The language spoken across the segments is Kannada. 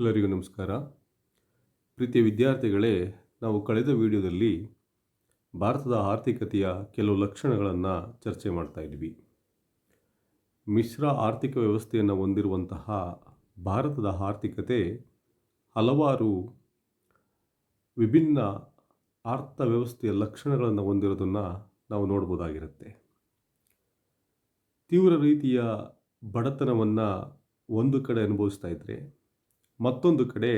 ಎಲ್ಲರಿಗೂ ನಮಸ್ಕಾರ. ಪ್ರೀತಿಯ ವಿದ್ಯಾರ್ಥಿಗಳೇ, ನಾವು ಕಳೆದ ವಿಡಿಯೋದಲ್ಲಿ ಭಾರತದ ಆರ್ಥಿಕತೆಯ ಕೆಲವು ಲಕ್ಷಣಗಳನ್ನು ಚರ್ಚೆ ಮಾಡ್ತಾ ಇದ್ವಿ. ಮಿಶ್ರ ಆರ್ಥಿಕ ವ್ಯವಸ್ಥೆಯನ್ನು ಹೊಂದಿರುವಂತಹ ಭಾರತದ ಆರ್ಥಿಕತೆ ಹಲವಾರು ವಿಭಿನ್ನ ಅರ್ಥವ್ಯವಸ್ಥೆಯ ಲಕ್ಷಣಗಳನ್ನು ಹೊಂದಿರೋದನ್ನು ನಾವು ನೋಡ್ಬೋದಾಗಿರುತ್ತೆ. ತೀವ್ರ ರೀತಿಯ ಬಡತನವನ್ನು ಒಂದು ಕಡೆ ಅನುಭವಿಸ್ತಾ ಇದ್ದರೆ ಮತ್ತೊಂದು ಕಡೆ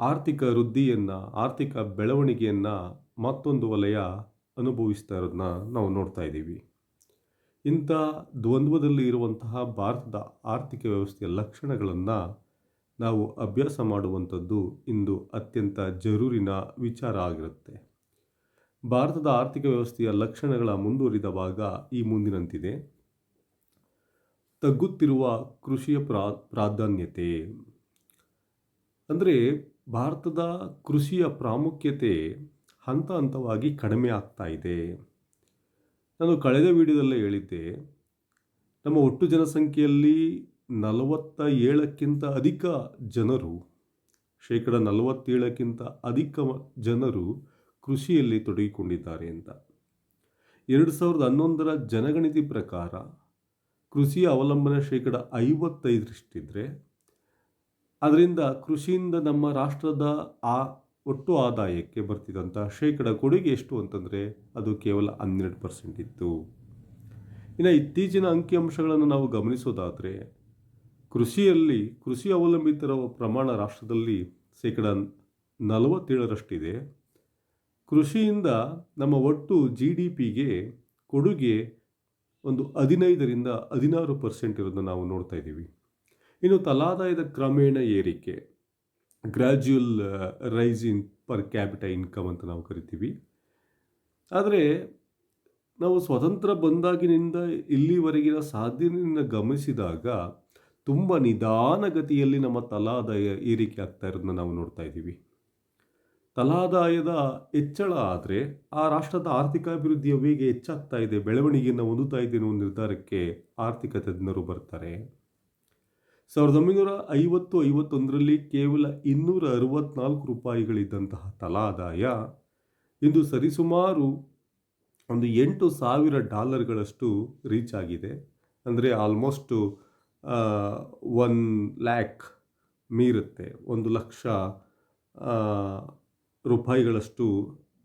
ಆರ್ಥಿಕ ವೃದ್ಧಿಯನ್ನು, ಆರ್ಥಿಕ ಬೆಳವಣಿಗೆಯನ್ನು ಮತ್ತೊಂದು ವಲಯ ಅನುಭವಿಸ್ತಾ ಇರೋದನ್ನ ನಾವು ನೋಡ್ತಾ ಇದ್ದೀವಿ. ಇಂಥ ದ್ವಂದ್ವದಲ್ಲಿ ಇರುವಂತಹ ಭಾರತದ ಆರ್ಥಿಕ ವ್ಯವಸ್ಥೆಯ ಲಕ್ಷಣಗಳನ್ನು ನಾವು ಅಭ್ಯಾಸ ಮಾಡುವಂಥದ್ದು ಇಂದು ಅತ್ಯಂತ ಜರೂರಿನ ವಿಚಾರ ಆಗಿರುತ್ತೆ. ಭಾರತದ ಆರ್ಥಿಕ ವ್ಯವಸ್ಥೆಯ ಲಕ್ಷಣಗಳ ಮುಂದುವರಿದ ಭಾಗ ಈ ಮುಂದಿನಂತಿದೆ. ತಗ್ಗುತ್ತಿರುವ ಕೃಷಿಯ ಪ್ರಾ, ಪ್ರಾಧಾನ್ಯತೆ ಅಂದರೆ ಭಾರತದ ಕೃಷಿಯ ಪ್ರಾಮುಖ್ಯತೆ ಹಂತ ಹಂತವಾಗಿ ಕಡಿಮೆ ಆಗ್ತಾ ಇದೆ. ನಾನು ಕಳೆದ ವಿಡಿಯೋದಲ್ಲೇ ಹೇಳಿದ್ದೆ, ನಮ್ಮ ಒಟ್ಟು ಜನಸಂಖ್ಯೆಯಲ್ಲಿ ನಲವತ್ತ ಏಳಕ್ಕಿಂತ ಅಧಿಕ ಜನರು, ಶೇಕಡ ನಲವತ್ತೇಳಕ್ಕಿಂತ ಅಧಿಕ ಜನರು ಕೃಷಿಯಲ್ಲಿ ತೊಡಗಿಕೊಂಡಿದ್ದಾರೆ ಅಂತ. ಎರಡು ಸಾವಿರದ ಹನ್ನೊಂದರ ಜನಗಣತಿ ಪ್ರಕಾರ ಕೃಷಿಯ ಅವಲಂಬನೆ ಶೇಕಡ ಐವತ್ತೈದರಷ್ಟಿದ್ರೆ ಅದರಿಂದ ಕೃಷಿಯಿಂದ ನಮ್ಮ ರಾಷ್ಟ್ರದ ಆ ಒಟ್ಟು ಆದಾಯಕ್ಕೆ ಬರ್ತಿದ್ದಂಥ ಶೇಕಡ ಕೊಡುಗೆ ಎಷ್ಟು ಅಂತಂದರೆ ಅದು ಕೇವಲ ಹನ್ನೆರಡು ಪರ್ಸೆಂಟ್ ಇತ್ತು. ಇನ್ನು ಇತ್ತೀಚಿನ ಅಂಕಿಅಂಶಗಳನ್ನು ನಾವು ಗಮನಿಸೋದಾದರೆ, ಕೃಷಿಯಲ್ಲಿ ಕೃಷಿ ಅವಲಂಬಿತರ ಪ್ರಮಾಣ ರಾಷ್ಟ್ರದಲ್ಲಿ ಶೇಕಡ ನಲವತ್ತೇಳರಷ್ಟಿದೆ. ಕೃಷಿಯಿಂದ ನಮ್ಮ ಒಟ್ಟು ಜಿ ಡಿ ಪಿಗೆ ಕೊಡುಗೆ ಒಂದು ಹದಿನೈದರಿಂದ ಹದಿನಾರು ಪರ್ಸೆಂಟ್ ಇರೋದನ್ನು ನಾವು ನೋಡ್ತಾ ಇದ್ದೀವಿ. ಇನ್ನು ತಲಾದಾಯದ ಕ್ರಮೇಣ ಏರಿಕೆ gradual rise in per capita income ಅಂತ ನಾವು ಕರಿತೀವಿ. ಆದರೆ ನಾವು ಸ್ವತಂತ್ರ ಬಂದಾಗಿನಿಂದ ಇಲ್ಲಿವರೆಗಿನ ಸಾಧನೆಯನ್ನು ಗಮನಿಸಿದಾಗ ತುಂಬ ನಿಧಾನಗತಿಯಲ್ಲಿ ನಮ್ಮ ತಲಾದಾಯ ಏರಿಕೆ ಆಗ್ತಾ ಇರೋದನ್ನ ನಾವು ನೋಡ್ತಾ ಇದ್ದೀವಿ. ತಲಾದಾಯದ ಹೆಚ್ಚಳ ಆದರೆ ಆ ರಾಷ್ಟ್ರದ ಆರ್ಥಿಕ ಅಭಿವೃದ್ಧಿಯ ವೇಗ ಹೆಚ್ಚಾಗ್ತಾ ಇದೆ, ಬೆಳವಣಿಗೆಯನ್ನು ಹೊಂದುತ್ತಾ ಇದೆ ಅನ್ನೋ ನಿರ್ಧಾರಕ್ಕೆ ಆರ್ಥಿಕ ತಜ್ಞರು ಬರ್ತಾರೆ. ಸಾವಿರದ ಒಂಬೈನೂರ ಐವತ್ತು, ಐವತ್ತೊಂದರಲ್ಲಿ ಕೇವಲ ಇನ್ನೂರ ಅರವತ್ನಾಲ್ಕು ರೂಪಾಯಿಗಳಿದ್ದಂತಹ ತಲಾದಾಯ ಇಂದು ಸರಿಸುಮಾರು ಒಂದು ಎಂಟು ಸಾವಿರ ಡಾಲರ್ಗಳಷ್ಟು ರೀಚ್ ಆಗಿದೆ. ಅಂದರೆ ಆಲ್ಮೋಸ್ಟು ಒನ್ ಲ್ಯಾಕ್ ಮೀರುತ್ತೆ. ಒಂದು ಲಕ್ಷ ರೂಪಾಯಿಗಳಷ್ಟು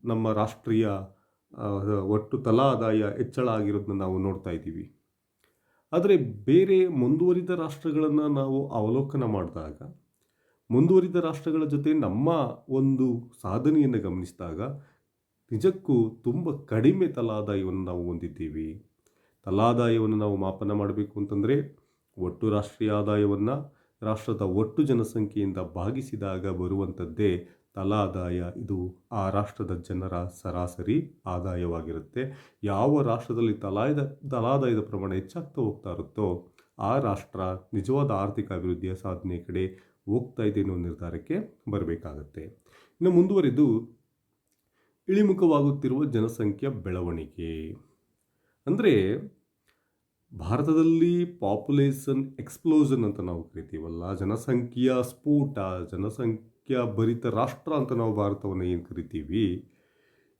ನಮ್ಮ ರಾಷ್ಟ್ರೀಯ ಒಟ್ಟು ತಲಾ ಆದಾಯ ಹೆಚ್ಚಳ ಆಗಿರೋದನ್ನ ನಾವು ನೋಡ್ತಾ ಇದ್ದೀವಿ. ಆದರೆ ಬೇರೆ ಮುಂದುವರಿದ ರಾಷ್ಟ್ರಗಳನ್ನು ನಾವು ಅವಲೋಕನ ಮಾಡಿದಾಗ, ಮುಂದುವರಿದ ರಾಷ್ಟ್ರಗಳ ಜೊತೆ ನಮ್ಮ ಒಂದು ಸಾಧನೆಯನ್ನು ಗಮನಿಸಿದಾಗ ನಿಜಕ್ಕೂ ತುಂಬ ಕಡಿಮೆ ತಲಾದಾಯವನ್ನು ನಾವು ಹೊಂದಿದ್ದೀವಿ. ತಲಾದಾಯವನ್ನು ನಾವು ಮಾಪನ ಮಾಡಬೇಕು ಅಂತಂದರೆ ಒಟ್ಟು ರಾಷ್ಟ್ರೀಯ ಆದಾಯವನ್ನು ರಾಷ್ಟ್ರದ ಒಟ್ಟು ಜನಸಂಖ್ಯೆಯಿಂದ ಭಾಗಿಸಿದಾಗ ಬರುವಂಥದ್ದೇ ತಲಾದಾಯ. ಇದು ಆ ರಾಷ್ಟ್ರದ ಜನರ ಸರಾಸರಿ ಆದಾಯವಾಗಿರುತ್ತೆ. ಯಾವ ರಾಷ್ಟ್ರದಲ್ಲಿ ತಲಾಯದ, ತಲಾದಾಯದ ಪ್ರಮಾಣ ಹೆಚ್ಚಾಗ್ತಾ ಹೋಗ್ತಾ ಇರುತ್ತೋ ಆ ರಾಷ್ಟ್ರ ನಿಜವಾದ ಆರ್ಥಿಕ ಅಭಿವೃದ್ಧಿಯ ಸಾಧನೆ ಕಡೆ ಹೋಗ್ತಾ ಇದೆ ಅನ್ನೋ ನಿರ್ಧಾರಕ್ಕೆ ಬರಬೇಕಾಗತ್ತೆ. ಇನ್ನು ಮುಂದುವರಿದು, ಇಳಿಮುಖವಾಗುತ್ತಿರುವ ಜನಸಂಖ್ಯಾ ಬೆಳವಣಿಗೆ. ಅಂದರೆ, ಭಾರತದಲ್ಲಿ ಪಾಪ್ಯುಲೇಷನ್ ಎಕ್ಸ್ಪ್ಲೋಷನ್ ಅಂತ ನಾವು ಕರಿತೀವಲ್ಲ ಜನಸಂಖ್ಯೆಯ ಸ್ಫೋಟ, ಜನಸಂಖ್ಯಾ ಭರಿತ ರಾಷ್ಟ್ರ ಅಂತ ನಾವು ಭಾರತವನ್ನು ಏನು ಕರಿತೀವಿ,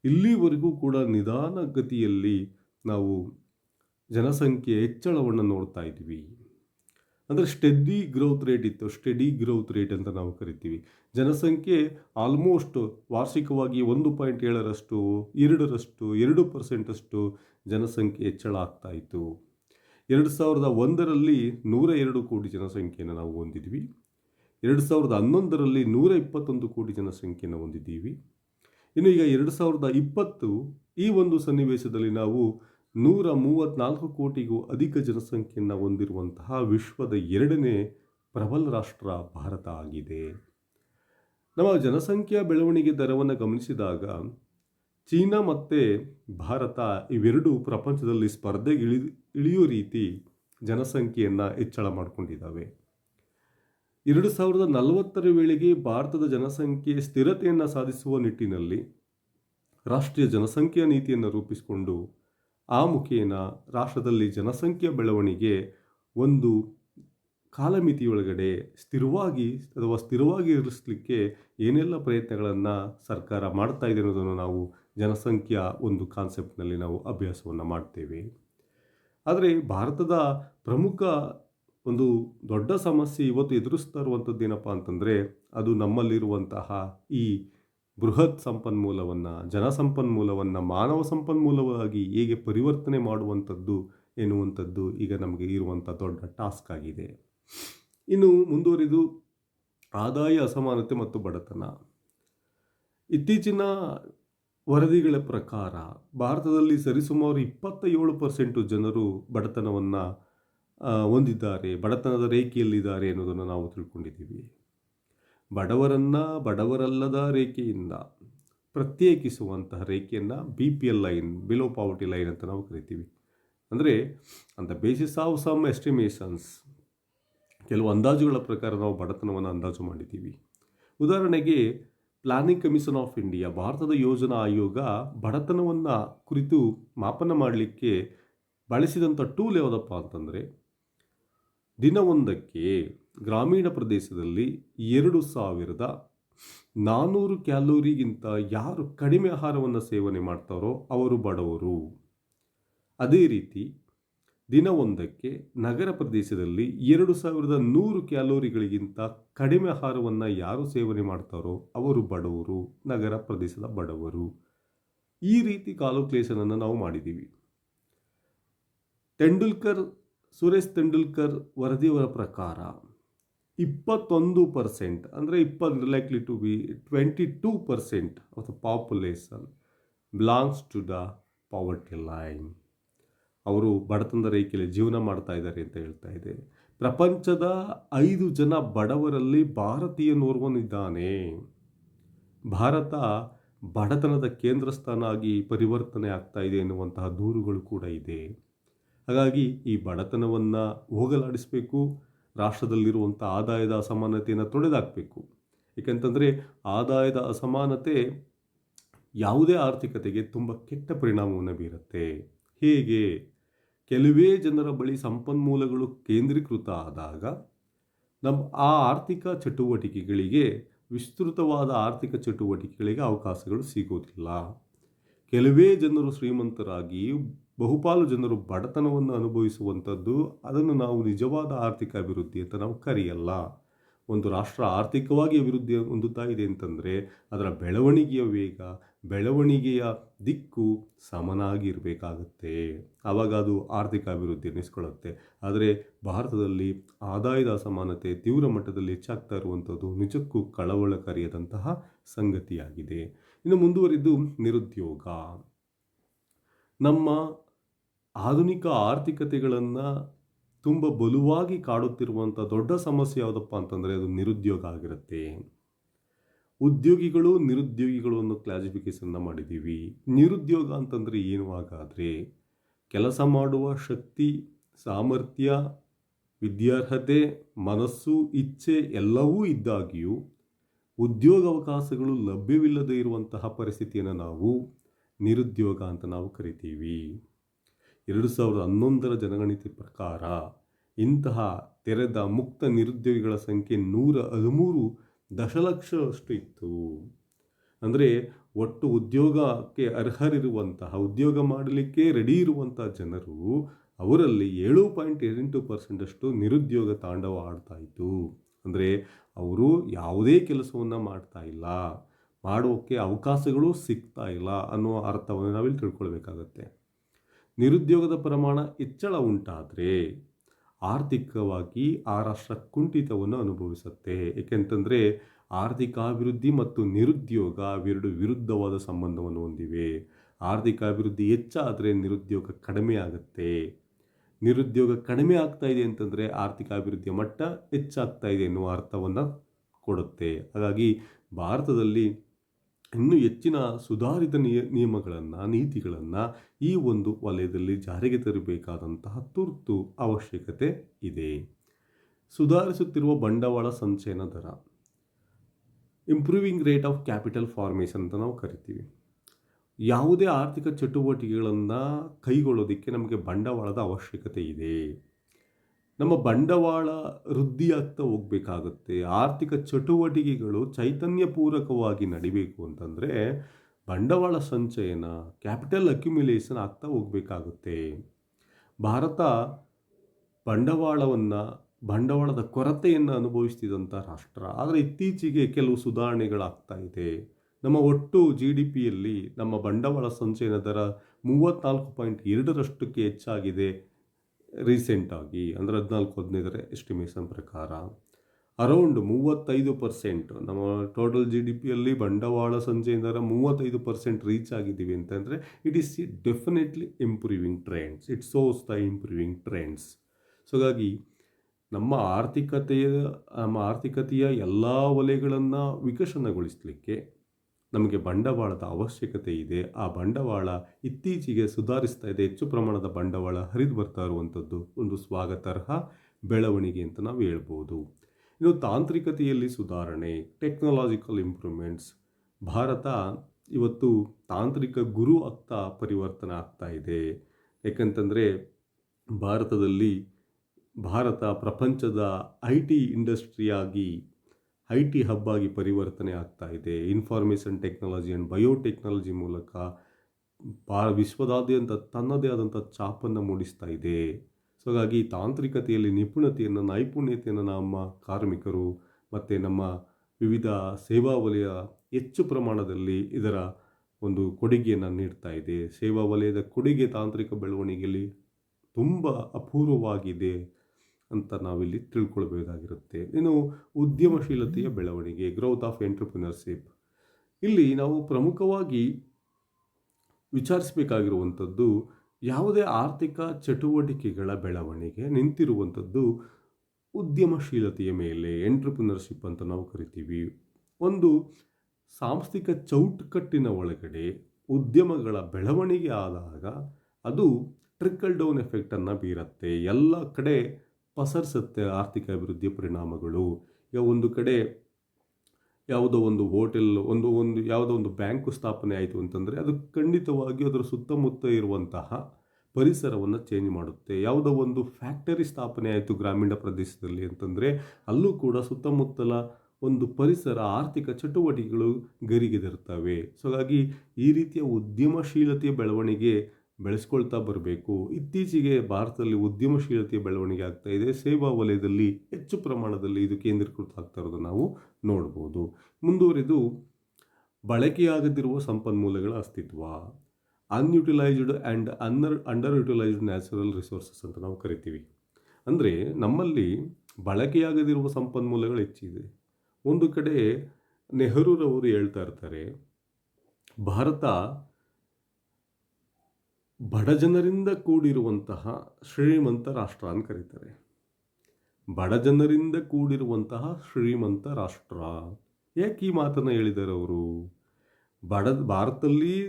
ಇಲ್ಲಿವರೆಗೂ ಕೂಡ ನಿಧಾನಗತಿಯಲ್ಲಿ ನಾವು ಜನಸಂಖ್ಯೆ ಹೆಚ್ಚಳವನ್ನು ನೋಡ್ತಾ ಇದ್ವಿ ಅಂದರೆ ಸ್ಟೆಡಿ ಗ್ರೋತ್ ರೇಟ್ ಇತ್ತು ಸ್ಟೆಡಿ ಗ್ರೋತ್ ರೇಟ್ ಅಂತ ನಾವು ಕರಿತೀವಿ. ಜನಸಂಖ್ಯೆ ಆಲ್ಮೋಸ್ಟ್ ವಾರ್ಷಿಕವಾಗಿ ಒಂದು ಪಾಯಿಂಟ್ ಏಳರಷ್ಟು, ಎರಡರಷ್ಟು, ಎರಡು ಪರ್ಸೆಂಟಷ್ಟು ಜನಸಂಖ್ಯೆ ಹೆಚ್ಚಳ ಆಗ್ತಾ ಇತ್ತು. ಎರಡು ಸಾವಿರದ ಒಂದರಲ್ಲಿ ನೂರ ಎರಡು ಕೋಟಿ ಜನಸಂಖ್ಯೆಯನ್ನು ನಾವು ಹೊಂದಿದ್ವಿ. ಎರಡು ಸಾವಿರದ ಹನ್ನೊಂದರಲ್ಲಿ ನೂರ ಇಪ್ಪತ್ತೊಂದು ಕೋಟಿ ಜನಸಂಖ್ಯೆಯನ್ನು ಹೊಂದಿದ್ದೀವಿ. ಇನ್ನು ಈಗ ಎರಡು ಸಾವಿರದ ಇಪ್ಪತ್ತು ಈ ಒಂದು ಸನ್ನಿವೇಶದಲ್ಲಿ ನಾವು ನೂರ ಮೂವತ್ತ್ನಾಲ್ಕು ಕೋಟಿಗೂ ಅಧಿಕ ಜನಸಂಖ್ಯೆಯನ್ನು ಹೊಂದಿರುವಂತಹ ವಿಶ್ವದ ಎರಡನೇ ಪ್ರಬಲ ರಾಷ್ಟ್ರ ಭಾರತ ಆಗಿದೆ. ನಮ್ಮ ಜನಸಂಖ್ಯಾ ಬೆಳವಣಿಗೆ ದರವನ್ನು ಗಮನಿಸಿದಾಗ ಚೀನಾ ಮತ್ತು ಭಾರತ ಇವೆರಡೂ ಪ್ರಪಂಚದಲ್ಲಿ ಸ್ಪರ್ಧೆಗೆ ಇಳಿ ಇಳಿಯೋ ರೀತಿ ಜನಸಂಖ್ಯೆಯನ್ನು ಹೆಚ್ಚಳ ಮಾಡಿಕೊಂಡಿದ್ದಾವೆ. ಎರಡು ಸಾವಿರದ ನಲವತ್ತರ ವೇಳೆಗೆ ಭಾರತದ ಜನಸಂಖ್ಯೆ ಸ್ಥಿರತೆಯನ್ನು ಸಾಧಿಸುವ ನಿಟ್ಟಿನಲ್ಲಿ ರಾಷ್ಟ್ರೀಯ ಜನಸಂಖ್ಯಾ ನೀತಿಯನ್ನು ರೂಪಿಸಿಕೊಂಡು ಆ ಮುಖೇನ ರಾಷ್ಟ್ರದಲ್ಲಿ ಜನಸಂಖ್ಯಾ ಬೆಳವಣಿಗೆ ಒಂದು ಕಾಲಮಿತಿಯೊಳಗಡೆ ಸ್ಥಿರವಾಗಿ ಅಥವಾ ಸ್ಥಿರವಾಗಿ ಇರಿಸಲಿಕ್ಕೆ ಏನೆಲ್ಲ ಪ್ರಯತ್ನಗಳನ್ನು ಸರ್ಕಾರ ಮಾಡ್ತಾ ಇದೆ ಅನ್ನೋದನ್ನು ನಾವು ಜನಸಂಖ್ಯಾ ಒಂದು ಕಾನ್ಸೆಪ್ಟ್ನಲ್ಲಿ ನಾವು ಅಭ್ಯಾಸವನ್ನು ಮಾಡ್ತೇವೆ. ಆದರೆ ಭಾರತದ ಪ್ರಮುಖ ಒಂದು ದೊಡ್ಡ ಸಮಸ್ಯೆ ಇವತ್ತು ಎದುರಿಸ್ತಾ ಇರುವಂಥದ್ದು ಏನಪ್ಪ ಅಂತಂದರೆ, ಅದು ನಮ್ಮಲ್ಲಿರುವಂತಹ ಈ ಬೃಹತ್ ಸಂಪನ್ಮೂಲವನ್ನು ಜನಸಂಪನ್ಮೂಲವನ್ನು ಮಾನವ ಸಂಪನ್ಮೂಲವಾಗಿ ಹೇಗೆ ಪರಿವರ್ತನೆ ಮಾಡುವಂಥದ್ದು ಎನ್ನುವಂಥದ್ದು ಈಗ ನಮಗೆ ಇರುವಂಥ ದೊಡ್ಡ ಟಾಸ್ಕ್ ಆಗಿದೆ. ಇನ್ನು ಮುಂದುವರಿದು ಆದಾಯ, ಅಸಮಾನತೆ ಮತ್ತು ಬಡತನ. ಇತ್ತೀಚಿನ ವರದಿಗಳ ಪ್ರಕಾರ ಭಾರತದಲ್ಲಿ ಸರಿಸುಮಾರು ಇಪ್ಪತ್ತ ಏಳು ಪರ್ಸೆಂಟು ಜನರು ಬಡತನವನ್ನು ಹೊಂದಿದ್ದಾರೆ, ಬಡತನದ ರೇಖೆಯಲ್ಲಿದ್ದಾರೆ ಅನ್ನೋದನ್ನು ನಾವು ತಿಳ್ಕೊಂಡಿದ್ದೀವಿ. ಬಡವರನ್ನು ಬಡವರಲ್ಲದ ರೇಖೆಯಿಂದ ಪ್ರತ್ಯೇಕಿಸುವಂತಹ ರೇಖೆಯನ್ನು B P L line below poverty line ಅಂತ ನಾವು ಕರಿತೀವಿ. ಅಂದರೆ ಅಂತ ಬೇಸಿಸ್ ಆಫ್ ಸಮ್ ಎಸ್ಟಿಮೇಷನ್ಸ್ ಕೆಲವು ಅಂದಾಜುಗಳ ಪ್ರಕಾರ ನಾವು ಬಡತನವನ್ನು ಅಂದಾಜು ಮಾಡಿದ್ದೀವಿ. ಉದಾಹರಣೆಗೆ ಪ್ಲಾನಿಂಗ್ ಕಮಿಷನ್ ಆಫ್ ಇಂಡಿಯಾ ಭಾರತದ ಯೋಜನಾ ಆಯೋಗ ಬಡತನವನ್ನು ಕುರಿತು ಮಾಪನ ಮಾಡಲಿಕ್ಕೆ ಬಳಸಿದಂಥ ಟೂಲ್ ಯಾವುದಪ್ಪ ಅಂತಂದರೆ ದಿನವೊಂದಕ್ಕೆ ಗ್ರಾಮೀಣ ಪ್ರದೇಶದಲ್ಲಿ ಎರಡು ಸಾವಿರದ ನಾನ್ನೂರು ಕ್ಯಾಲೋರಿಗಿಂತ ಯಾರು ಕಡಿಮೆ ಆಹಾರವನ್ನು ಸೇವನೆ ಮಾಡ್ತಾರೋ ಅವರು ಬಡವರು. ಅದೇ ರೀತಿ ದಿನವೊಂದಕ್ಕೆ ನಗರ ಪ್ರದೇಶದಲ್ಲಿ ಎರಡು ಸಾವಿರದ ನೂರು ಕ್ಯಾಲೋರಿಗಳಿಗಿಂತ ಕಡಿಮೆ ಆಹಾರವನ್ನು ಯಾರು ಸೇವನೆ ಮಾಡ್ತಾರೋ ಅವರು ಬಡವರು, ನಗರ ಪ್ರದೇಶದ ಬಡವರು. ಈ ರೀತಿ ಕಾಲುಕ್ಲೇಷನನ್ನು ನಾವು ಮಾಡಿದ್ದೀವಿ ತೆಂಡೂಲ್ಕರ್ ಸುರೇಶ್ ತೆಂಡೂಲ್ಕರ್ ವರದಿಯವರ ಪ್ರಕಾರ ಇಪ್ಪತ್ತೊಂದು ಪರ್ಸೆಂಟ್ ಅಂದರೆ ಇಪ್ಪತ್ತು likely to be twenty two percent of the population belongs to the poverty line ಅವರು ಬಡತನದ ರೇಖೆಯಲ್ಲಿ ಜೀವನ ಮಾಡ್ತಾ ಇದ್ದಾರೆ ಅಂತ ಹೇಳ್ತಾ ಇದೆ. ಪ್ರಪಂಚದ ಐದು ಜನ ಬಡವರಲ್ಲಿ ಭಾರತೀಯನೋರ್ವನಿದ್ದಾನೆ ಭಾರತ ಬಡತನದ ಕೇಂದ್ರ ಸ್ಥಾನ ಆಗಿ ಪರಿವರ್ತನೆ ಆಗ್ತಾ ಇದೆ ಎನ್ನುವಂತಹ ದೂರುಗಳು ಕೂಡ ಇದೆ. ಹಾಗಾಗಿ ಈ ಬಡತನವನ್ನು ಹೋಗಲಾಡಿಸಬೇಕು ರಾಷ್ಟ್ರದಲ್ಲಿರುವಂಥ ಆದಾಯದ ಅಸಮಾನತೆಯನ್ನು ತೊಡೆದಾಕಬೇಕು. ಏಕೆಂತಂದರೆ ಆದಾಯದ ಅಸಮಾನತೆ ಯಾವುದೇ ಆರ್ಥಿಕತೆಗೆ ತುಂಬ ಕೆಟ್ಟ ಪರಿಣಾಮವನ್ನು ಬೀರುತ್ತೆ. ಹೇಗೆ? ಕೆಲವೇ ಜನರ ಬಳಿ ಸಂಪನ್ಮೂಲಗಳು ಕೇಂದ್ರೀಕೃತ ಆದಾಗ ನಮ್ಮ ಆ ಆರ್ಥಿಕ ಚಟುವಟಿಕೆಗಳಿಗೆ, ವಿಸ್ತೃತವಾದ ಆರ್ಥಿಕ ಚಟುವಟಿಕೆಗಳಿಗೆ ಅವಕಾಶಗಳು ಸಿಗೋದಿಲ್ಲ. ಕೆಲವೇ ಜನರು ಶ್ರೀಮಂತರಾಗಿ ಬಹುಪಾಲು ಜನರು ಬಡತನವನ್ನು ಅನುಭವಿಸುವಂಥದ್ದು ಅದನ್ನು ನಾವು ನಿಜವಾದ ಆರ್ಥಿಕ ಅಭಿವೃದ್ಧಿ ಅಂತ ನಾವು ಕರೆಯಲ್ಲ. ಒಂದು ರಾಷ್ಟ್ರ ಆರ್ಥಿಕವಾಗಿ ಅಭಿವೃದ್ಧಿ ಹೊಂದುತ್ತಾ ಇದೆ ಅಂತಂದರೆ ಅದರ ಬೆಳವಣಿಗೆಯ ವೇಗ, ಬೆಳವಣಿಗೆಯ ದಿಕ್ಕು ಸಮನಾಗಿರಬೇಕಾಗತ್ತೆ. ಆವಾಗ ಅದು ಆರ್ಥಿಕ ಅಭಿವೃದ್ಧಿ ಅನ್ನಿಸ್ಕೊಳ್ಳುತ್ತೆ ಆದರೆ ಭಾರತದಲ್ಲಿ ಆದಾಯದ ಅಸಮಾನತೆ ತೀವ್ರ ಮಟ್ಟದಲ್ಲಿ ಹೆಚ್ಚಾಗ್ತಾ ಇರುವಂಥದ್ದು ನಿಜಕ್ಕೂ ಕಳವಳಕಾರಿಯಾದಂತಹ ಸಂಗತಿಯಾಗಿದೆ. ಇನ್ನು ಮುಂದುವರಿದು ನಿರುದ್ಯೋಗ. ನಮ್ಮ ಆಧುನಿಕ ಆರ್ಥಿಕತೆಗಳನ್ನು ತುಂಬ ಬಲುವಾಗಿ ಕಾಡುತ್ತಿರುವಂಥ ದೊಡ್ಡ ಸಮಸ್ಯೆ ಯಾವುದಪ್ಪ ಅಂತಂದರೆ ಅದು ನಿರುದ್ಯೋಗ ಆಗಿರುತ್ತೆ. ಉದ್ಯೋಗಿಗಳು ನಿರುದ್ಯೋಗಿಗಳು ಅನ್ನೋ ಕ್ಲಾಸಿಫಿಕೇಶನ್ನ ಮಾಡಿದ್ದೀವಿ. ನಿರುದ್ಯೋಗ ಅಂತಂದರೆ ಏನು ಹಾಗಾದರೆ ಕೆಲಸ ಮಾಡುವ ಶಕ್ತಿ, ಸಾಮರ್ಥ್ಯ, ವಿದ್ಯಾರ್ಹತೆ, ಮನಸ್ಸು, ಇಚ್ಛೆ ಎಲ್ಲವೂ ಇದ್ದಾಗಿಯೂ ಉದ್ಯೋಗಾವಕಾಶಗಳು ಲಭ್ಯವಿಲ್ಲದೆ ಇರುವಂತಹ ಪರಿಸ್ಥಿತಿಯನ್ನು ನಾವು ನಿರುದ್ಯೋಗ ಅಂತ ನಾವು ಕರಿತೀವಿ. ಎರಡು ಸಾವಿರದ ಹನ್ನೊಂದರ ಜನಗಣತಿ ಪ್ರಕಾರ ಇಂತಹ ತೆರೆದ ಮುಕ್ತ ನಿರುದ್ಯೋಗಿಗಳ ಸಂಖ್ಯೆ ನೂರ ಹದಿಮೂರು ದಶಲಕ್ಷಷ್ಟು ಇತ್ತು. ಅಂದರೆ ಒಟ್ಟು ಉದ್ಯೋಗಕ್ಕೆ ಅರ್ಹರಿರುವಂತಹ, ಉದ್ಯೋಗ ಮಾಡಲಿಕ್ಕೆ ರೆಡಿ ಇರುವಂಥ ಜನರು ಅವರಲ್ಲಿ ಏಳು ಪಾಯಿಂಟ್ ಎಂಟು ಪರ್ಸೆಂಟಷ್ಟು ನಿರುದ್ಯೋಗ ತಾಂಡವ ಆಡ್ತಾ ಇತ್ತು ಅಂದರೆ ಅವರು ಯಾವುದೇ ಕೆಲಸವನ್ನು ಮಾಡ್ತಾ ಇಲ್ಲ. ಮಾಡೋಕ್ಕೆ ಅವಕಾಶಗಳು ಸಿಗ್ತಾ ಇಲ್ಲ ಅನ್ನೋ ಅರ್ಥವನ್ನು ನಾವಿಲ್ಲಿ ತಿಳ್ಕೊಳ್ಬೇಕಾಗತ್ತೆ. ನಿರುದ್ಯೋಗದ ಪ್ರಮಾಣ ಹೆಚ್ಚಳ ಉಂಟಾದರೆ ಆರ್ಥಿಕವಾಗಿ ಆ ರಾಷ್ಟ್ರ ಕುಂಠಿತವನ್ನು ಅನುಭವಿಸುತ್ತೆ. ಏಕೆಂತಂದರೆ ಆರ್ಥಿಕಾಭಿವೃದ್ಧಿ ಮತ್ತು ನಿರುದ್ಯೋಗ ಅವೆರಡು ವಿರುದ್ಧವಾದ ಸಂಬಂಧವನ್ನು ಹೊಂದಿವೆ. ಆರ್ಥಿಕ ಅಭಿವೃದ್ಧಿ ಹೆಚ್ಚಾದರೆ ನಿರುದ್ಯೋಗ ಕಡಿಮೆ ಆಗುತ್ತೆ. ನಿರುದ್ಯೋಗ ಕಡಿಮೆ ಆಗ್ತಾ ಇದೆ ಅಂತಂದರೆ ಆರ್ಥಿಕ ಅಭಿವೃದ್ಧಿಯ ಮಟ್ಟ ಹೆಚ್ಚಾಗ್ತಾ ಇದೆ ಎನ್ನುವ ಅರ್ಥವನ್ನು ಕೊಡುತ್ತೆ. ಹಾಗಾಗಿ ಭಾರತದಲ್ಲಿ ಇನ್ನೂ ಹೆಚ್ಚಿನ ಸುಧಾರಿತ ನಿಯ, ನಿಯಮಗಳನ್ನು, ನೀತಿಗಳನ್ನು ಈ ಒಂದು ವಲಯದಲ್ಲಿ ಜಾರಿಗೆ ತರಬೇಕಾದಂತಹ ತುರ್ತು ಅವಶ್ಯಕತೆ ಇದೆ. ಸುಧಾರಿಸುತ್ತಿರುವ ಬಂಡವಾಳ ಸಂಚಯನ ದರ. Improving rate of capital formation ಅಂತ ನಾವು ಕರಿತೀವಿ. ಯಾವುದೇ ಆರ್ಥಿಕ ಚಟುವಟಿಕೆಗಳನ್ನು ಕೈಗೊಳ್ಳೋದಕ್ಕೆ ನಮಗೆ ಬಂಡವಾಳದ ಅವಶ್ಯಕತೆ ಇದೆ. ನಮ್ಮ ಬಂಡವಾಳ ವೃದ್ಧಿಯಾಗ್ತಾ ಹೋಗಬೇಕಾಗುತ್ತೆ. ಆರ್ಥಿಕ ಚಟುವಟಿಕೆಗಳು ಚೈತನ್ಯಪೂರ್ವಕವಾಗಿ ನಡಿಬೇಕು ಅಂತಂದರೆ ಬಂಡವಾಳ ಸಂಚಯನ, ಕ್ಯಾಪಿಟಲ್ ಅಕ್ಯುಮಿಲೇಷನ್ ಆಗ್ತಾ ಹೋಗಬೇಕಾಗುತ್ತೆ. ಭಾರತ ಬಂಡವಾಳವನ್ನು, ಬಂಡವಾಳದ ಕೊರತೆಯನ್ನು ಅನುಭವಿಸ್ತಿದ್ದಂಥ ರಾಷ್ಟ್ರ. ಆದರೆ ಇತ್ತೀಚೆಗೆ ಕೆಲವು ಸುಧಾರಣೆಗಳಾಗ್ತಾ ಇದೆ. ನಮ್ಮ ಒಟ್ಟು ಜಿ ಡಿ ಪಿಯಲ್ಲಿ ನಮ್ಮ ಬಂಡವಾಳ ಸಂಚಯನ ದರ ಮೂವತ್ತ್ನಾಲ್ಕು ಪಾಯಿಂಟ್ ಎರಡರಷ್ಟಕ್ಕೆ ಹೆಚ್ಚಾಗಿದೆ. ರೀಸೆಂಟಾಗಿ, ಅಂದರೆ ಹದಿನಾಲ್ಕು, ಹದಿನೈದರ ಎಸ್ಟಿಮೇಷನ್ ಪ್ರಕಾರ ಅರೌಂಡ್ ಮೂವತ್ತೈದು ಪರ್ಸೆಂಟ್ ನಮ್ಮ ಟೋಟಲ್ ಜಿ ಡಿ ಪಿಯಲ್ಲಿ ಬಂಡವಾಳ ಸಂಜೆಯಿಂದ ಮೂವತ್ತೈದು ಪರ್ಸೆಂಟ್ ರೀಚ್ ಆಗಿದ್ದೀವಿ ಅಂತಂದರೆ it is definitely improving trends it shows the improving trends so ಹಾಗಾಗಿ ನಮ್ಮ ಆರ್ಥಿಕತೆಯ ನಮ್ಮ ಆರ್ಥಿಕತೆಯ ಎಲ್ಲ ವಲಯಗಳನ್ನು ವಿಕಸನಗೊಳಿಸಲಿಕ್ಕೆ ನಮಗೆ ಬಂಡವಾಳದ ಅವಶ್ಯಕತೆ ಇದೆ. ಆ ಬಂಡವಾಳ ಇತ್ತೀಚೆಗೆ ಸುಧಾರಿಸ್ತಾ ಇದೆ. ಹೆಚ್ಚು ಪ್ರಮಾಣದ ಬಂಡವಾಳ ಹರಿದು ಬರ್ತಾ ಇರುವಂಥದ್ದು ಒಂದು ಸ್ವಾಗತಾರ್ಹ ಬೆಳವಣಿಗೆ ಅಂತ ನಾವು ಹೇಳ್ಬೋದು. ಇನ್ನು ತಾಂತ್ರಿಕತೆಯಲ್ಲಿ ಸುಧಾರಣೆ ಟೆಕ್ನಾಲಜಿಕಲ್ ಇಂಪ್ರೂವ್ಮೆಂಟ್ಸ್ ಭಾರತ ಇವತ್ತು ತಾಂತ್ರಿಕ ಗುರು ಆಗ್ತಾ ಪರಿವರ್ತನೆ ಆಗ್ತಾ ಇದೆ. ಯಾಕಂತಂದರೆ ಭಾರತದಲ್ಲಿ ಭಾರತ ಪ್ರಪಂಚದ ಐ ಟಿ ಇಂಡಸ್ಟ್ರಿಯಾಗಿ ಐ ಟಿ ಹಬ್ ಆಗಿ ಪರಿವರ್ತನೆ ಆಗ್ತಾ ಇದೆ. ಇನ್ಫಾರ್ಮೇಷನ್ ಟೆಕ್ನಾಲಜಿ ಆ್ಯಂಡ್ ಬಯೋಟೆಕ್ನಾಲಜಿ ಮೂಲಕ ಬಾ ವಿಶ್ವದಾದ್ಯಂತ ತನ್ನದೇ ಆದಂಥ ಛಾಪನ್ನು ಮೂಡಿಸ್ತಾ ಇದೆ. ಸೊ ಹಾಗಾಗಿ ತಾಂತ್ರಿಕತೆಯಲ್ಲಿ ನಿಪುಣತೆಯನ್ನು, ನೈಪುಣ್ಯತೆಯನ್ನು ನಮ್ಮ ಕಾರ್ಮಿಕರು ಮತ್ತು ನಮ್ಮ ವಿವಿಧ ಸೇವಾ ವಲಯ ಹೆಚ್ಚು ಪ್ರಮಾಣದಲ್ಲಿ ಇದರ ಒಂದು ಕೊಡುಗೆಯನ್ನು ನೀಡ್ತಾ ಇದೆ. ಸೇವಾ ವಲಯದ ಕೊಡುಗೆ ತಾಂತ್ರಿಕ ಬೆಳವಣಿಗೆಯಲ್ಲಿ ತುಂಬ ಅಪೂರ್ವವಾಗಿದೆ. ಅಂತ ನಾವಿಲ್ಲಿ ತಿಳ್ಕೊಳ್ಬೇಕಾಗಿರುತ್ತೆ. ಇನ್ನು ಉದ್ಯಮಶೀಲತೆಯ ಬೆಳವಣಿಗೆ ಗ್ರೋತ್ ಆಫ್ ಎಂಟರ್ಪ್ರಿನರ್ಶಿಪ್ ಇಲ್ಲಿ ನಾವು ಪ್ರಮುಖವಾಗಿ ವಿಚಾರಿಸಬೇಕಾಗಿರುವಂಥದ್ದು ಯಾವುದೇ ಆರ್ಥಿಕ ಚಟುವಟಿಕೆಗಳ ಬೆಳವಣಿಗೆ ನಿಂತಿರುವಂಥದ್ದು ಉದ್ಯಮಶೀಲತೆಯ ಮೇಲೆ ಎಂಟ್ರಪ್ರಿನರ್ಶಿಪ್ ಅಂತ ನಾವು ಕರಿತೀವಿ. ಒಂದು ಸಾಂಸ್ಥಿಕ ಚೌಕಟ್ಟಿನ ಒಳಗಡೆ ಉದ್ಯಮಗಳ ಬೆಳವಣಿಗೆ ಆದಾಗ ಅದು ಟ್ರಿಕಲ್ ಡೌನ್ ಎಫೆಕ್ಟನ್ನು ಬೀರುತ್ತೆ. ಎಲ್ಲ ಕಡೆ ಪಸರಿಸುತ್ತೆ ಆರ್ಥಿಕ ಅಭಿವೃದ್ಧಿಯ ಪರಿಣಾಮಗಳು. ಈಗ ಒಂದು ಕಡೆ ಯಾವುದೋ ಒಂದು ಹೋಟೆಲ್, ಒಂದು ಒಂದು ಯಾವುದೋ ಒಂದು ಬ್ಯಾಂಕು ಸ್ಥಾಪನೆ ಆಯಿತು ಅಂತಂದರೆ ಅದು ಖಂಡಿತವಾಗಿ ಅದರ ಸುತ್ತಮುತ್ತ ಇರುವಂತಹ ಪರಿಸರವನ್ನು ಚೇಂಜ್ ಮಾಡುತ್ತೆ. ಯಾವುದೋ ಒಂದು ಫ್ಯಾಕ್ಟರಿ ಸ್ಥಾಪನೆ ಆಯಿತು ಗ್ರಾಮೀಣ ಪ್ರದೇಶದಲ್ಲಿ ಅಂತಂದರೆ ಅಲ್ಲೂ ಕೂಡ ಸುತ್ತಮುತ್ತಲ ಒಂದು ಪರಿಸರ, ಆರ್ಥಿಕ ಚಟುವಟಿಕೆಗಳು ಗರಿಗೆದಿರ್ತವೆ ಸೊ ಹಾಗಾಗಿ ಈ ರೀತಿಯ ಉದ್ಯಮಶೀಲತೆಯ ಬೆಳವಣಿಗೆ ಬೆಳೆಸ್ಕೊಳ್ತಾ ಬರಬೇಕು. ಇತ್ತೀಚೆಗೆ ಭಾರತದಲ್ಲಿ ಉದ್ಯಮಶೀಲತೆ ಬೆಳವಣಿಗೆ ಆಗ್ತಾ ಇದೆ. ಸೇವಾ ವಲಯದಲ್ಲಿ ಹೆಚ್ಚು ಪ್ರಮಾಣದಲ್ಲಿ ಇದು ಕೇಂದ್ರೀಕೃತ ಆಗ್ತಾ ಇರೋದು ನಾವು ನೋಡ್ಬೋದು. ಮುಂದುವರಿದು, ಬಳಕೆಯಾಗದಿರುವ ಸಂಪನ್ಮೂಲಗಳ ಅಸ್ತಿತ್ವ. Unutilised and honour under utilised natural resources ಅಂತ ನಾವು ಕರಿತೀವಿ. ಅಂದರೆ ನಮ್ಮಲ್ಲಿ ಬಳಕೆಯಾಗದಿರುವ ಸಂಪನ್ಮೂಲಗಳು ಹೆಚ್ಚಿದೆ. ಒಂದು ಕಡೆ ನೆಹರೂರವರು ಹೇಳ್ತಾ ಇರ್ತಾರೆ, ಭಾರತ ಬಡ ಜನರಿಂದ ಕೂಡಿರುವಂತಹ ಶ್ರೀಮಂತ ರಾಷ್ಟ್ರ ಅಂತ ಕರೀತಾರೆ. ಬಡ ಜನರಿಂದ ಕೂಡಿರುವಂತಹ ಶ್ರೀಮಂತ ರಾಷ್ಟ್ರ. ಯಾಕೆ ಈ ಮಾತನ್ನು ಹೇಳಿದ್ದಾರೆ ಅವರು? ಬಡ, ಭಾರತದಲ್ಲಿ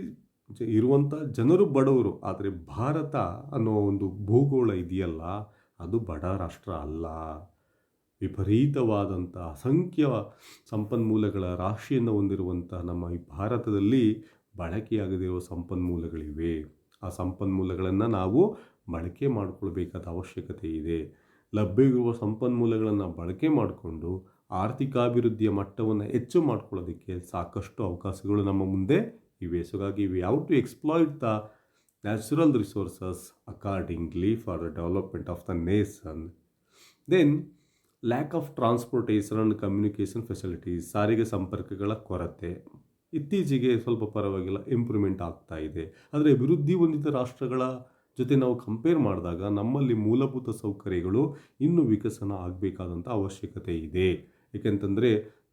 ಇರುವಂಥ ಜನರು ಬಡವರು, ಆದರೆ ಭಾರತ ಅನ್ನೋ ಒಂದು ಭೂಗೋಳ ಇದೆಯಲ್ಲ, ಅದು ಬಡ ರಾಷ್ಟ್ರ ಅಲ್ಲ. ವಿಪರೀತವಾದಂಥ ಅಸಂಖ್ಯ ಸಂಪನ್ಮೂಲಗಳ ರಾಶಿಯನ್ನು ಹೊಂದಿರುವಂಥ ನಮ್ಮ ಈ ಭಾರತದಲ್ಲಿ ಬಳಕೆಯಾಗದಿರುವ ಸಂಪನ್ಮೂಲಗಳಿವೆ. ಆ ಸಂಪನ್ಮೂಲಗಳನ್ನು ನಾವು ಬಳಕೆ ಮಾಡಿಕೊಳ್ಬೇಕಾದ ಅವಶ್ಯಕತೆ ಇದೆ. ಲಭ್ಯವಿರುವ ಸಂಪನ್ಮೂಲಗಳನ್ನು ಬಳಕೆ ಮಾಡಿಕೊಂಡು ಆರ್ಥಿಕಾಭಿವೃದ್ಧಿಯ ಮಟ್ಟವನ್ನು ಹೆಚ್ಚು ಮಾಡ್ಕೊಳ್ಳೋದಕ್ಕೆ ಸಾಕಷ್ಟು ಅವಕಾಶಗಳು ನಮ್ಮ ಮುಂದೆ ಇವೆ. ಹಾಗಾಗಿ we have to exploit the natural resources accordingly for the development of the nation then lack of transportation and communication facilities ಸಾರಿಗೆ ಸಂಪರ್ಕಗಳ ಕೊರತೆ ಇತ್ತೀಚೆಗೆ ಸ್ವಲ್ಪ ಪರವಾಗಿಲ್ಲ ಇಂಪ್ರೂವ್ಮೆಂಟ್ ಆಗ್ತಾ ಇದೆ. ಆದರೆ ಅಭಿವೃದ್ಧಿ ಹೊಂದಿದ ರಾಷ್ಟ್ರಗಳ ಜೊತೆ ನಾವು ಕಂಪೇರ್ ಮಾಡಿದಾಗ ನಮ್ಮಲ್ಲಿ ಮೂಲಭೂತ ಸೌಕರ್ಯಗಳು ಇನ್ನೂ ವಿಕಸನ ಆಗಬೇಕಾದಂಥ ಅವಶ್ಯಕತೆ ಇದೆ. ಏಕೆಂತಂದರೆ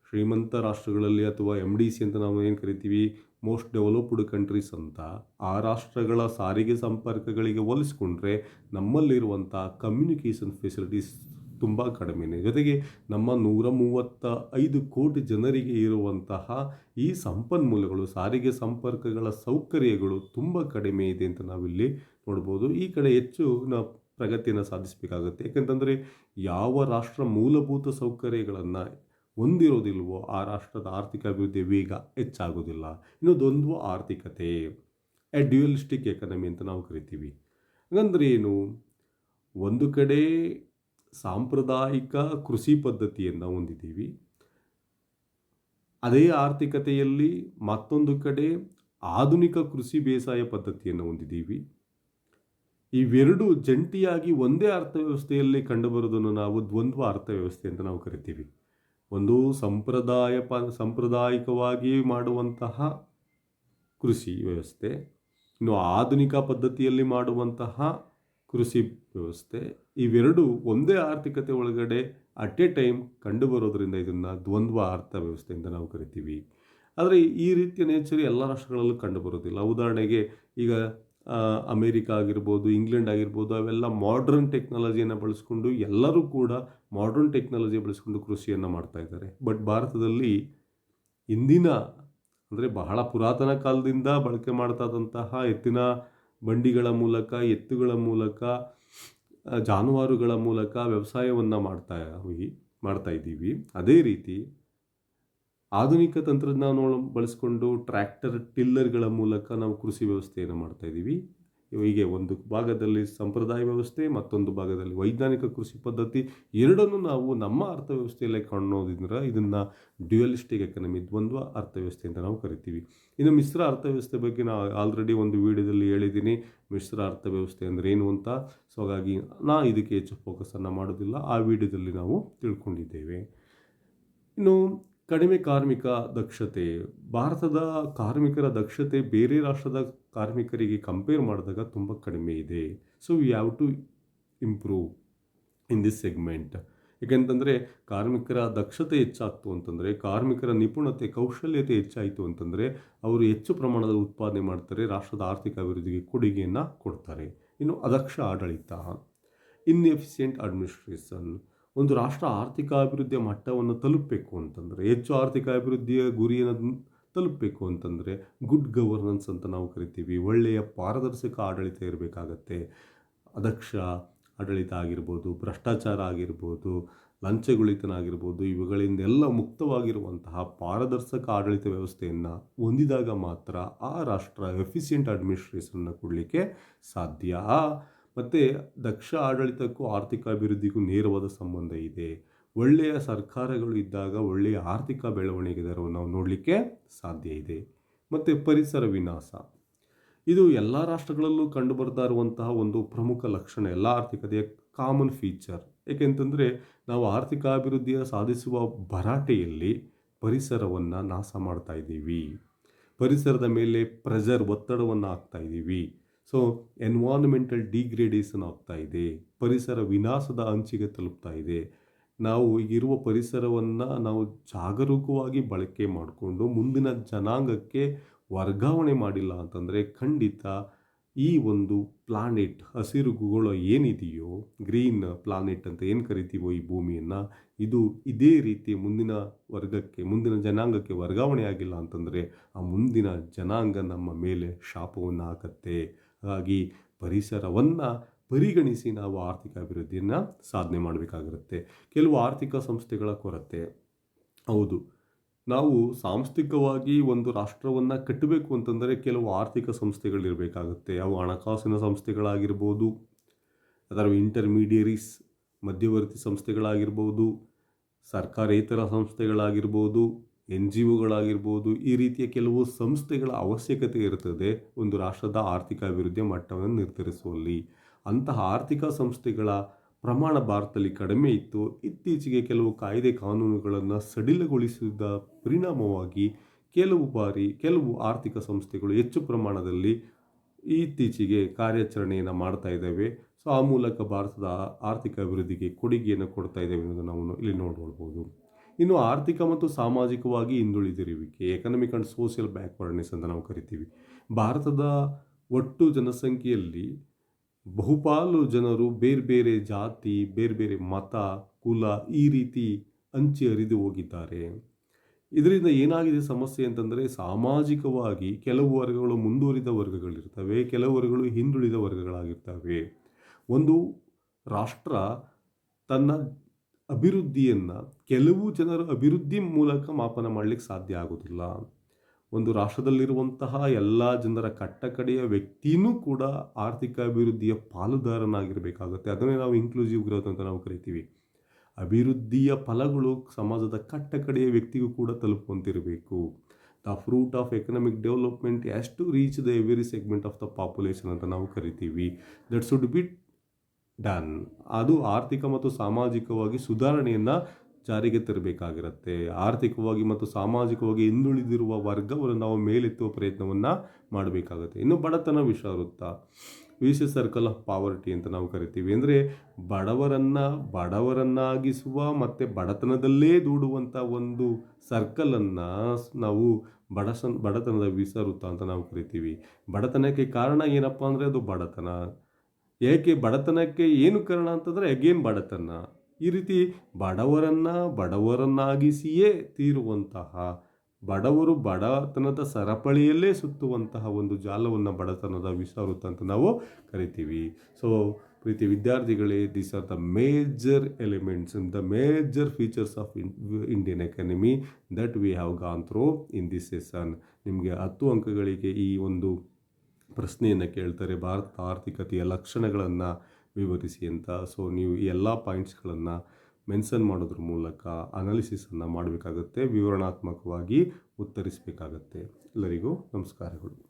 ಶ್ರೀಮಂತ ರಾಷ್ಟ್ರಗಳಲ್ಲಿ ಅಥವಾ ಎಂ ಡಿ ಸಿ ಅಂತ ನಾವು ಏನು ಕರಿತೀವಿ ಮೋಸ್ಟ್ ಡೆವಲಪ್ಡ್ ಕಂಟ್ರೀಸ್ ಅಂತ, ಆ ರಾಷ್ಟ್ರಗಳ ಸಾರಿಗೆ ಸಂಪರ್ಕಗಳಿಗೆ ಹೋಲಿಸ್ಕೊಂಡ್ರೆ ನಮ್ಮಲ್ಲಿರುವಂಥ ಕಮ್ಯುನಿಕೇಷನ್ ಫೆಸಿಲಿಟೀಸ್ ತುಂಬ ಕಡಿಮೆನೆ. ಜೊತೆಗೆ ನಮ್ಮ ನೂರ ಮೂವತ್ತ ಐದು ಕೋಟಿ ಜನರಿಗೆ ಇರುವಂತಹ ಈ ಸಂಪನ್ಮೂಲಗಳು, ಸಾರಿಗೆ ಸಂಪರ್ಕಗಳ ಸೌಕರ್ಯಗಳು ತುಂಬ ಕಡಿಮೆ ಇದೆ ಅಂತ ನಾವಿಲ್ಲಿ ನೋಡ್ಬೋದು. ಈ ಕಡೆ ಹೆಚ್ಚು ನಾವು ಪ್ರಗತಿಯನ್ನು ಸಾಧಿಸಬೇಕಾಗುತ್ತೆ. ಯಾಕಂತಂದರೆ ಯಾವ ರಾಷ್ಟ್ರ ಮೂಲಭೂತ ಸೌಕರ್ಯಗಳನ್ನು ಹೊಂದಿರೋದಿಲ್ವೋ ಆ ರಾಷ್ಟ್ರದ ಆರ್ಥಿಕ ಅಭಿವೃದ್ಧಿ ವೇಗ ಹೆಚ್ಚಾಗೋದಿಲ್ಲ. ಇನ್ನೊಂದೊಂದು ಆರ್ಥಿಕತೆ ಎ ಡ್ಯುಯಲಿಸ್ಟಿಕ್ ಎಕನಮಿ ಅಂತ ನಾವು ಕರಿತೀವಿ. ಹಂಗಂದ್ರೆ ಏನು? ಒಂದು ಕಡೆ ಸಾಂಪ್ರದಾಯಿಕ ಕೃಷಿ ಪದ್ಧತಿಯನ್ನು ಹೊಂದಿದ್ದೀವಿ. ಅದೇ ಆರ್ಥಿಕತೆಯಲ್ಲಿ ಮತ್ತೊಂದು ಕಡೆ ಆಧುನಿಕ ಕೃಷಿ ಬೇಸಾಯ ಪದ್ಧತಿಯನ್ನು ಹೊಂದಿದ್ದೀವಿ. ಇವೆರಡು ಜಂಟಿಯಾಗಿ ಒಂದೇ ಅರ್ಥವ್ಯವಸ್ಥೆಯಲ್ಲಿ ಕಂಡುಬರುವುದನ್ನು ನಾವು ದ್ವಂದ್ವ ಅರ್ಥವ್ಯವಸ್ಥೆ ಅಂತ ನಾವು ಕರಿತೀವಿ. ಒಂದು ಸಂಪ್ರದಾಯ ಪ, ಸಾಂಪ್ರದಾಯಿಕವಾಗಿ ಮಾಡುವಂತಹ ಕೃಷಿ ವ್ಯವಸ್ಥೆ, ಇನ್ನು ಆಧುನಿಕ ಪದ್ಧತಿಯಲ್ಲಿ ಮಾಡುವಂತಹ ಕೃಷಿ ವ್ಯವಸ್ಥೆ, ಇವೆರಡು ಒಂದೇ ಆರ್ಥಿಕತೆ ಒಳಗಡೆ ಅಟ್ ಎ ಟೈಮ್ ಕಂಡುಬರೋದ್ರಿಂದ ಇದನ್ನು ದ್ವಂದ್ವ ಅರ್ಥವ್ಯವಸ್ಥೆ ಅಂತ ನಾವು ಕರಿತೀವಿ. ಆದರೆ ಈ ರೀತಿಯ ನೇಚರ್ ಎಲ್ಲ ರಾಷ್ಟ್ರಗಳಲ್ಲೂ ಕಂಡುಬರೋದಿಲ್ಲ. ಉದಾಹರಣೆಗೆ ಈಗ ಅಮೇರಿಕಾ ಆಗಿರ್ಬೋದು, ಇಂಗ್ಲೆಂಡ್ ಆಗಿರ್ಬೋದು, ಅವೆಲ್ಲ ಮಾಡ್ರನ್ ಟೆಕ್ನಾಲಜಿಯನ್ನು ಬಳಸ್ಕೊಂಡು ಎಲ್ಲರೂ ಕೂಡ ಮಾಡ್ರನ್ ಟೆಕ್ನಾಲಜಿ ಬಳಸ್ಕೊಂಡು ಕೃಷಿಯನ್ನು ಮಾಡ್ತಾ ಇದ್ದಾರೆ. ಬಟ್ ಭಾರತದಲ್ಲಿ ಇಂದಿನ ಅಂದರೆ ಬಹಳ ಪುರಾತನ ಕಾಲದಿಂದ ಬಳಕೆ ಮಾಡ್ತಾ ಎತ್ತಿನ ಬಂಡಿಗಳ ಮೂಲಕ, ಎತ್ತುಗಳ ಮೂಲಕ ಜಾನುವಾರುಗಳ ಮೂಲಕ ವ್ಯವಸಾಯವನ್ನು ಮಾಡ್ತಾ ಹೋಗಿ ಮಾಡ್ತಾ ಇದ್ದೀವಿ. ಅದೇ ರೀತಿ ಆಧುನಿಕ ತಂತ್ರಜ್ಞಾನ ಬಳಸಿಕೊಂಡು ಟ್ರ್ಯಾಕ್ಟರ್, ಟಿಲ್ಲರ್ಗಳ ಮೂಲಕ ನಾವು ಕೃಷಿ ವ್ಯವಸ್ಥೆಯನ್ನು ಮಾಡ್ತಾ ಇದ್ದೀವಿ. ಹೀಗೆ ಒಂದು ಭಾಗದಲ್ಲಿ ಸಂಪ್ರದಾಯ ವ್ಯವಸ್ಥೆ, ಮತ್ತೊಂದು ಭಾಗದಲ್ಲಿ ವೈಜ್ಞಾನಿಕ ಕೃಷಿ ಪದ್ಧತಿ. ಎರಡನ್ನು ನಾವು ನಮ್ಮ ಅರ್ಥವ್ಯವಸ್ಥೆಯಲ್ಲೇ ಕಾಣೋದ್ರಿಂದ ಇದನ್ನು ಡ್ಯುಯಲಿಸ್ಟಿಕ್ ಎಕನಮಿ ದ್ವಂದ್ವ ಅರ್ಥವ್ಯವಸ್ಥೆ ಅಂತ ನಾವು ಕರಿತೀವಿ. ಇನ್ನು ಮಿಶ್ರ ಅರ್ಥವ್ಯವಸ್ಥೆ ಬಗ್ಗೆ ನಾವು ಆಲ್ರೆಡಿ ಒಂದು ವಿಡಿಯೋದಲ್ಲಿ ಹೇಳಿದ್ದೀನಿ. ಮಿಶ್ರ ಅರ್ಥವ್ಯವಸ್ಥೆ ಅಂದರೆ ಏನು ಅಂತ? ಸೊ ಹಾಗಾಗಿ ನಾ ಇದಕ್ಕೆ ಹೆಚ್ಚು ಫೋಕಸನ್ನು ಮಾಡೋದಿಲ್ಲ. ಆ ವಿಡಿಯೋದಲ್ಲಿ ನಾವು ತಿಳ್ಕೊಂಡಿದ್ದೇವೆ. ಇನ್ನು ಕಡಿಮೆ ಕಾರ್ಮಿಕ ದಕ್ಷತೆ. ಭಾರತದ ಕಾರ್ಮಿಕರ ದಕ್ಷತೆ ಬೇರೆ ರಾಷ್ಟ್ರದ ಕಾರ್ಮಿಕರಿಗೆ ಕಂಪೇರ್ ಮಾಡಿದಾಗ ತುಂಬ ಕಡಿಮೆ ಇದೆ. So we have to improve in this segment ಏಕೆಂತಂದರೆ ಕಾರ್ಮಿಕರ ದಕ್ಷತೆ ಹೆಚ್ಚಾಗ್ತು ಅಂತಂದರೆ, ಕಾರ್ಮಿಕರ ನಿಪುಣತೆ, ಕೌಶಲ್ಯತೆ ಹೆಚ್ಚಾಯಿತು ಅಂತಂದರೆ, ಅವರು ಹೆಚ್ಚು ಪ್ರಮಾಣದ ಉತ್ಪಾದನೆ ಮಾಡ್ತಾರೆ, ರಾಷ್ಟ್ರದ ಆರ್ಥಿಕ ಅಭಿವೃದ್ಧಿಗೆ ಕೊಡುಗೆಯನ್ನು ಕೊಡ್ತಾರೆ. ಇನ್ನು ಅದಕ್ಷ ಆಡಳಿತ ಇನ್ಎಫಿಷಿಯೆಂಟ್ ಅಡ್ಮಿನಿಸ್ಟ್ರೇಷನ್ ಒಂದು ರಾಷ್ಟ್ರ ಆರ್ಥಿಕ ಅಭಿವೃದ್ಧಿಯ ಮಟ್ಟವನ್ನು ತಲುಪಬೇಕು ಅಂತಂದರೆ, ಹೆಚ್ಚು ಆರ್ಥಿಕ ಅಭಿವೃದ್ಧಿಯ ಗುರಿಯನ್ನು ತಲುಪಬೇಕು ಅಂತಂದರೆ ಗುಡ್ ಗವರ್ನೆನ್ಸ್ ಅಂತ ನಾವು ಕರಿತೀವಿ. ಒಳ್ಳೆಯ ಪಾರದರ್ಶಕ ಆಡಳಿತ ಇರಬೇಕಾಗತ್ತೆ. ಅದಕ್ಷ ಆಡಳಿತ ಆಗಿರ್ಬೋದು, ಭ್ರಷ್ಟಾಚಾರ ಆಗಿರ್ಬೋದು ಲಂಚಗುಳಿತನ ಆಗಿರ್ಬೋದು ಇವುಗಳಿಂದೆಲ್ಲ ಮುಕ್ತವಾಗಿರುವಂತಹ ಪಾರದರ್ಶಕ ಆಡಳಿತ ವ್ಯವಸ್ಥೆಯನ್ನು ಹೊಂದಿದಾಗ ಮಾತ್ರ ಆ ರಾಷ್ಟ್ರ ಎಫಿಷಿಯೆಂಟ್ ಅಡ್ಮಿನಿಸ್ಟ್ರೇಷನ್ನ ಕೊಡಲಿಕ್ಕೆ ಸಾಧ್ಯ. ಮತ್ತು ದಕ್ಷ ಆಡಳಿತಕ್ಕೂ ಆರ್ಥಿಕ ಅಭಿವೃದ್ಧಿಗೂ ನೇರವಾದ ಸಂಬಂಧ ಇದೆ. ಒಳ್ಳೆಯ ಸರ್ಕಾರಗಳು ಇದ್ದಾಗ ಒಳ್ಳೆಯ ಆರ್ಥಿಕ ಬೆಳವಣಿಗೆ ದರವನ್ನು ನಾವು ನೋಡಲಿಕ್ಕೆ ಸಾಧ್ಯ ಇದೆ. ಮತ್ತು ಪರಿಸರ ವಿನಾಶ. ಇದು ಎಲ್ಲ ರಾಷ್ಟ್ರಗಳಲ್ಲೂ ಕಂಡುಬರ್ತಾ ಇರುವಂತಹ ಒಂದು ಪ್ರಮುಖ ಲಕ್ಷಣ, ಎಲ್ಲ ಆರ್ಥಿಕತೆಯ ಕಾಮನ್ ಫೀಚರ್ ಏಕೆಂತಂದರೆ ನಾವು ಆರ್ಥಿಕ ಅಭಿವೃದ್ಧಿಯ ಸಾಧಿಸುವ ಭರಾಟೆಯಲ್ಲಿ ಪರಿಸರವನ್ನು ನಾಶ ಮಾಡ್ತಾ ಇದ್ದೀವಿ. ಪರಿಸರದ ಮೇಲೆ ಪ್ರೆಷರ್ ಒತ್ತಡವನ್ನು ಹಾಕ್ತಾ ಇದ್ದೀವಿ. ಸೊ ಎನ್ವಾನ್ಮೆಂಟಲ್ ಡಿಗ್ರೇಡೇಷನ್ ಆಗ್ತಾ ಇದೆ. ಪರಿಸರ ವಿನಾಶದ ಅಂಚಿಗೆ ತಲುಪ್ತಾ ಇದೆ. ನಾವು ಇರುವ ಪರಿಸರವನ್ನು ನಾವು ಜಾಗರೂಕವಾಗಿ ಬಳಕೆ ಮಾಡಿಕೊಂಡು ಮುಂದಿನ ಜನಾಂಗಕ್ಕೆ ವರ್ಗಾವಣೆ ಮಾಡಿಲ್ಲ ಅಂತಂದರೆ ಖಂಡಿತ ಈ ಒಂದು ಪ್ಲಾನೆಟ್ ಹಸಿರು ಭೂಗೋಳ ಏನಿದೆಯೋ ಗ್ರೀನ್ ಪ್ಲಾನೆಟ್ ಅಂತ ಏನು ಕರಿತೀವೋ ಈ ಭೂಮಿಯನ್ನು, ಇದು ಇದೇ ರೀತಿ ಮುಂದಿನ ವರ್ಗಕ್ಕೆ, ಮುಂದಿನ ಜನಾಂಗಕ್ಕೆ ವರ್ಗಾವಣೆ ಆಗಿಲ್ಲ ಅಂತಂದರೆ ಆ ಮುಂದಿನ ಜನಾಂಗ ನಮ್ಮ ಮೇಲೆ ಶಾಪವನ್ನು ಹಾಕತ್ತೆ. ಹಾಗಾಗಿ ಪರಿಸರವನ್ನು ಪರಿಗಣಿಸಿ ನಾವು ಆರ್ಥಿಕ ಅಭಿವೃದ್ಧಿಯನ್ನು ಸಾಧನೆ ಮಾಡಬೇಕಾಗಿರುತ್ತೆ. ಕೆಲವು ಆರ್ಥಿಕ ಸಂಸ್ಥೆಗಳ ಕೊರತೆ. ಹೌದು. ನಾವು ಸಾಂಸ್ಥಿಕವಾಗಿ ಒಂದು ರಾಷ್ಟ್ರವನ್ನು ಕಟ್ಟಬೇಕು ಅಂತಂದರೆ ಕೆಲವು ಆರ್ಥಿಕ ಸಂಸ್ಥೆಗಳಿರಬೇಕಾಗುತ್ತೆ. ಅವು ಹಣಕಾಸಿನ ಸಂಸ್ಥೆಗಳಾಗಿರ್ಬೋದು ಅದರ ಇಂಟರ್ಮೀಡಿಯರೀಸ್ ಮಧ್ಯವರ್ತಿ ಸಂಸ್ಥೆಗಳಾಗಿರ್ಬೋದು, ಸರ್ಕಾರೇತರ ಸಂಸ್ಥೆಗಳಾಗಿರ್ಬೋದು ಎನ್ ಜಿ ಒಗಳಾಗಿರ್ಬೋದು ಈ ರೀತಿಯ ಕೆಲವು ಸಂಸ್ಥೆಗಳ ಅವಶ್ಯಕತೆ ಇರ್ತದೆ ಒಂದು ರಾಷ್ಟ್ರದ ಆರ್ಥಿಕ ಅಭಿವೃದ್ಧಿಯ ಮಟ್ಟವನ್ನು ನಿರ್ಧರಿಸುವಲ್ಲಿ. ಅಂತಹ ಆರ್ಥಿಕ ಸಂಸ್ಥೆಗಳ ಪ್ರಮಾಣ ಭಾರತದಲ್ಲಿ ಕಡಿಮೆ ಇತ್ತು. ಇತ್ತೀಚೆಗೆ ಕೆಲವು ಕಾಯ್ದೆ ಕಾನೂನುಗಳನ್ನು ಸಡಿಲಗೊಳಿಸಿದ ಪರಿಣಾಮವಾಗಿ ಕೆಲವು ಬಾರಿ ಕೆಲವು ಆರ್ಥಿಕ ಸಂಸ್ಥೆಗಳು ಹೆಚ್ಚು ಪ್ರಮಾಣದಲ್ಲಿ ಇತ್ತೀಚೆಗೆ ಕಾರ್ಯಾಚರಣೆಯನ್ನು ಮಾಡ್ತಾ ಇದ್ದಾವೆ. ಸೊ, ಆ ಮೂಲಕ ಭಾರತದ ಆರ್ಥಿಕ ಅಭಿವೃದ್ಧಿಗೆ ಕೊಡುಗೆಯನ್ನು ಕೊಡ್ತಾ ಇದ್ದೇವೆ ಅನ್ನೋದು ನಾವು ಇಲ್ಲಿ ನೋಡ್ಕೊಳ್ಬೋದು ಇನ್ನು ಆರ್ಥಿಕ ಮತ್ತು ಸಾಮಾಜಿಕವಾಗಿ ಹಿಂದುಳಿದಿರುವಿಕೆ ಎಕನಾಮಿಕ್ ಆ್ಯಂಡ್ ಸೋಷಿಯಲ್ ಬ್ಯಾಕ್ವರ್ಡ್ನೆಸ್ ಅಂತ ನಾವು ಕರಿತೀವಿ. ಭಾರತದ ಒಟ್ಟು ಜನಸಂಖ್ಯೆಯಲ್ಲಿ ಬಹುಪಾಲು ಜನರು ಬೇರೆ ಬೇರೆ ಜಾತಿ, ಬೇರೆ ಬೇರೆ ಮತ, ಕುಲ ಈ ರೀತಿ ಅಂಚಿ ಹರಿದು ಹೋಗಿದ್ದಾರೆ. ಇದರಿಂದ ಏನಾಗಿದೆ ಸಮಸ್ಯೆ ಅಂತಂದರೆ ಸಾಮಾಜಿಕವಾಗಿ ಕೆಲವು ವರ್ಗಗಳು ಮುಂದುವರಿದ ವರ್ಗಗಳಿರ್ತವೆ, ಕೆಲವು ವರ್ಗಗಳು ಹಿಂದುಳಿದ ವರ್ಗಗಳಾಗಿರ್ತವೆ. ಒಂದು ರಾಷ್ಟ್ರ ತನ್ನ ಅಭಿವೃದ್ಧಿಯನ್ನು ಕೆಲವು ಜನರ ಅಭಿವೃದ್ಧಿ ಮೂಲಕ ಮಾಪನ ಮಾಡಲಿಕ್ಕೆ ಸಾಧ್ಯ ಆಗೋದಿಲ್ಲ. ಒಂದು ರಾಷ್ಟ್ರದಲ್ಲಿರುವಂತಹ ಎಲ್ಲ ಜನರ ಕಟ್ಟಕಡೆಯ ವ್ಯಕ್ತಿಯೂ ಕೂಡ ಆರ್ಥಿಕ ಅಭಿವೃದ್ಧಿಯ ಪಾಲುದಾರನಾಗಿರಬೇಕಾಗುತ್ತೆ. ಅದನ್ನೇ ನಾವು ಇನ್ಕ್ಲೂಸಿವ್ ಗ್ರೋತ್ ಅಂತ ನಾವು ಕರಿತೀವಿ. ಅಭಿವೃದ್ಧಿಯ ಫಲಗಳು ಸಮಾಜದ ಕಟ್ಟಕಡೆಯ ವ್ಯಕ್ತಿಗೂ ಕೂಡ ತಲುಪುವಂತಿರಬೇಕು. The fruit of economic development ಎಷ್ಟು reach the every segment of the population ಅಂತ ನಾವು ಕರಿತೀವಿ. ದಟ್ ಶುಡ್ ಬಿ ಡನ್ ಅದು ಆರ್ಥಿಕ ಮತ್ತು ಸಾಮಾಜಿಕವಾಗಿ ಸುಧಾರಣೆಯನ್ನು ಜಾರಿಗೆ ತರಬೇಕಾಗಿರುತ್ತೆ. ಆರ್ಥಿಕವಾಗಿ ಮತ್ತು ಸಾಮಾಜಿಕವಾಗಿ ಹಿಂದುಳಿದಿರುವ ವರ್ಗವನ್ನು ನಾವು ಮೇಲೆತ್ತುವ ಪ್ರಯತ್ನವನ್ನು ಮಾಡಬೇಕಾಗುತ್ತೆ. ಇನ್ನು ಬಡತನ ವಿಷಯ ವೃತ್ತ ವಿಶ್ ಸರ್ಕಲ್ ಆಫ್ ಪಾವರ್ಟಿ ಅಂತ ನಾವು ಕರಿತೀವಿ. ಅಂದರೆ ಬಡವರನ್ನು, ಬಡವರನ್ನಾಗಿಸುವ ಮತ್ತು ಬಡತನದಲ್ಲೇ ದೂಡುವಂಥ ಒಂದು ಸರ್ಕಲನ್ನು ನಾವು ಬಡಸನ್, ಬಡತನದ ವಿಸವೃತ್ತ ಅಂತ ನಾವು ಕರಿತೀವಿ. ಬಡತನಕ್ಕೆ ಕಾರಣ ಏನಪ್ಪ ಅಂದರೆ ಅದು ಬಡತನ. ಏಕೆ ಬಡತನಕ್ಕೆ ಏನು ಕಾರಣ ಅಂತಂದರೆ ಅಗೇನ್ ಬಡತನ. ಈ ರೀತಿ ಬಡವರನ್ನು ಬಡವರನ್ನಾಗಿಸಿಯೇ ತೀರುವಂತಹ, ಬಡವರು ಬಡತನದ ಸರಪಳಿಯಲ್ಲೇ ಸುತ್ತುವಂತಹ ಒಂದು ಜಾಲವನ್ನು ಬಡತನದ ವಿಷವೃತ್ತ ಅಂತ ನಾವು ಕರಿತೀವಿ. ಸೊ ಪ್ರೀತಿ ವಿದ್ಯಾರ್ಥಿಗಳೇ these are the major elements in the major features of Indian economy that we have gone through in this session ನಿಮಗೆ ಹತ್ತು ಅಂಕಗಳಿಗೆ ಈ ಒಂದು ಪ್ರಶ್ನೆಯನ್ನು ಕೇಳ್ತಾರೆ. ಭಾರತ ಆರ್ಥಿಕತೆಯ ಲಕ್ಷಣಗಳನ್ನು ವಿವರಿಸಿ ಅಂತ. ಸೊ ನೀವು ಈ ಎಲ್ಲ ಪಾಯಿಂಟ್ಸ್ಗಳನ್ನು ಮೆನ್ಷನ್ ಮಾಡೋದ್ರ ಮೂಲಕ ಅನಾಲಿಸಿಸನ್ನು ಮಾಡಬೇಕಾಗತ್ತೆ. ವಿವರಣಾತ್ಮಕವಾಗಿ ಉತ್ತರಿಸಬೇಕಾಗತ್ತೆ. ಎಲ್ಲರಿಗೂ ನಮಸ್ಕಾರಗಳು.